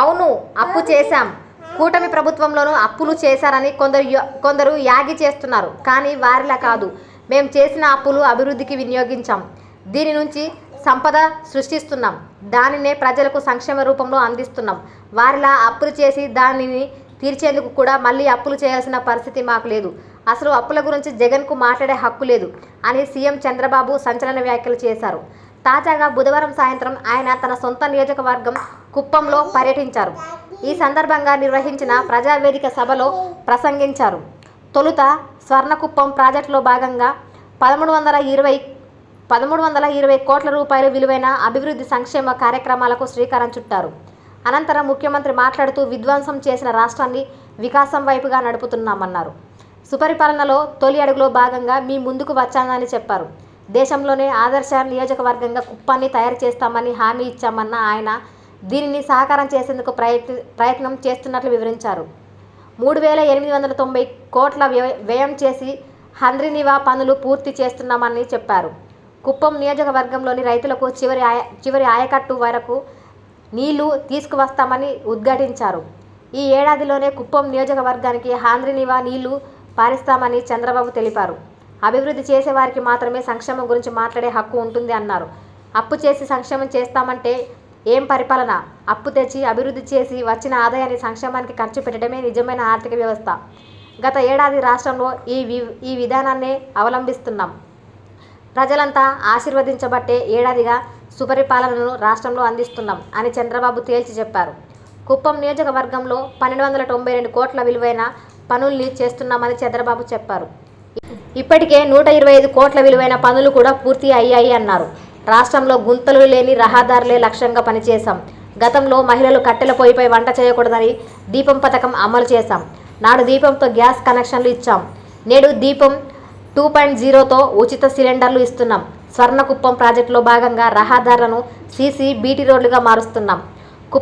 అవును అప్పు చేశాం. కూటమి ప్రభుత్వంలోనూ అప్పులు చేశారని కొందరు కొందరు యాగి చేస్తున్నారు. కానీ వారిలా కాదు. మేము చేసిన అప్పులు అభివృద్ధికి వినియోగించాం. దీని నుంచి సంపద సృష్టిస్తున్నాం. దానినే ప్రజలకు సంక్షేమ రూపంలో అందిస్తున్నాం. వారిలా అప్పులు చేసి దానిని తీర్చేందుకు కూడా మళ్ళీ అప్పులు చేయాల్సిన పరిస్థితి మాకు లేదు. అసలు అప్పుల గురించి జగన్కు మాట్లాడే హక్కు లేదు అని సీఎం చంద్రబాబు సంచలన వ్యాఖ్యలు చేశారు. తాజాగా బుధవారం సాయంత్రం ఆయన తన సొంత నియోజకవర్గం కుప్పంలో పర్యటించారు. ఈ సందర్భంగా నిర్వహించిన ప్రజావేదిక సభలో ప్రసంగించారు. తొలుత స్వర్ణకుప్పం ప్రాజెక్టులో భాగంగా పదమూడు వందల ఇరవై పదమూడు వందల ఇరవై కోట్ల రూపాయల విలువైన అభివృద్ధి సంక్షేమ కార్యక్రమాలకు శ్రీకారం చుట్టారు. అనంతరం ముఖ్యమంత్రి మాట్లాడుతూ విధ్వంసం చేసిన రాష్ట్రాన్ని వికాసం వైపుగా నడుపుతున్నామన్నారు. సుపరిపాలనలో తొలి అడుగులో భాగంగా మీ ముందుకు వచ్చానని చెప్పారు. దేశంలోనే ఆదర్శ నియోజకవర్గంగా కుప్పాన్ని తయారు చేస్తామని హామీ ఇచ్చామన్న ఆయన దీనిని సాకారం చేసేందుకు ప్రయత్న ప్రయత్నం చేస్తున్నట్లు వివరించారు. మూడు వేల ఎనిమిది వందల తొంభై కోట్ల వ్యయ వ్యయం చేసి హంద్రినివా పనులు పూర్తి చేస్తున్నామని చెప్పారు. కుప్పం నియోజకవర్గంలోని రైతులకు చివరి ఆయ చివరి ఆయకట్టు వరకు నీళ్ళు తీసుకువస్తామని ఉద్ఘాటించారు. ఈ ఏడాదిలోనే కుప్పం నియోజకవర్గానికి హాంద్రినివా నీళ్ళు పారిస్తామని చంద్రబాబు తెలిపారు. అభివృద్ధి చేసేవారికి మాత్రమే సంక్షేమం గురించి మాట్లాడే హక్కు ఉంటుంది అన్నారు. అప్పు చేసి సంక్షేమం చేస్తామంటే ఏం పరిపాలన? అప్పు తెచ్చి అభివృద్ధి చేసి వచ్చిన ఆదాయాన్ని సంక్షేమానికి ఖర్చు పెట్టడమే నిజమైన ఆర్థిక వ్యవస్థ. గత ఏడాది రాష్ట్రంలో ఈ వి ఈ విధానాన్నే అవలంబిస్తున్నాం. ప్రజలంతా ఆశీర్వదించబట్టే ఏడాదిగా సుపరిపాలనను రాష్ట్రంలో అందిస్తున్నాం అని చంద్రబాబు తేల్చి చెప్పారు. కుప్పం నియోజకవర్గంలో పన్నెండు వందల తొంభై రెండు కోట్ల విలువైన పనుల్ని చేస్తున్నామని చంద్రబాబు చెప్పారు. ఇప్పటికే నూట ఇరవై ఐదు కోట్ల విలువైన పనులు కూడా పూర్తి అయ్యాయి అన్నారు. రాష్ట్రంలో గుంతలు లేని రహదారులే లక్ష్యంగా పనిచేశాం. గతంలో మహిళలు కట్టెల పొయ్యిపై వంట చేయకూడదని దీపం పథకం అమలు చేశాం. నాడు దీపంతో గ్యాస్ కనెక్షన్లు ఇచ్చాం. నేడు దీపం టూ పాయింట్ జీరోతో ఉచిత సిలిండర్లు ఇస్తున్నాం. స్వర్ణకుప్పం ప్రాజెక్టులో భాగంగా రహదారులను సీసీ బీటీ రోడ్లుగా మారుస్తున్నాం.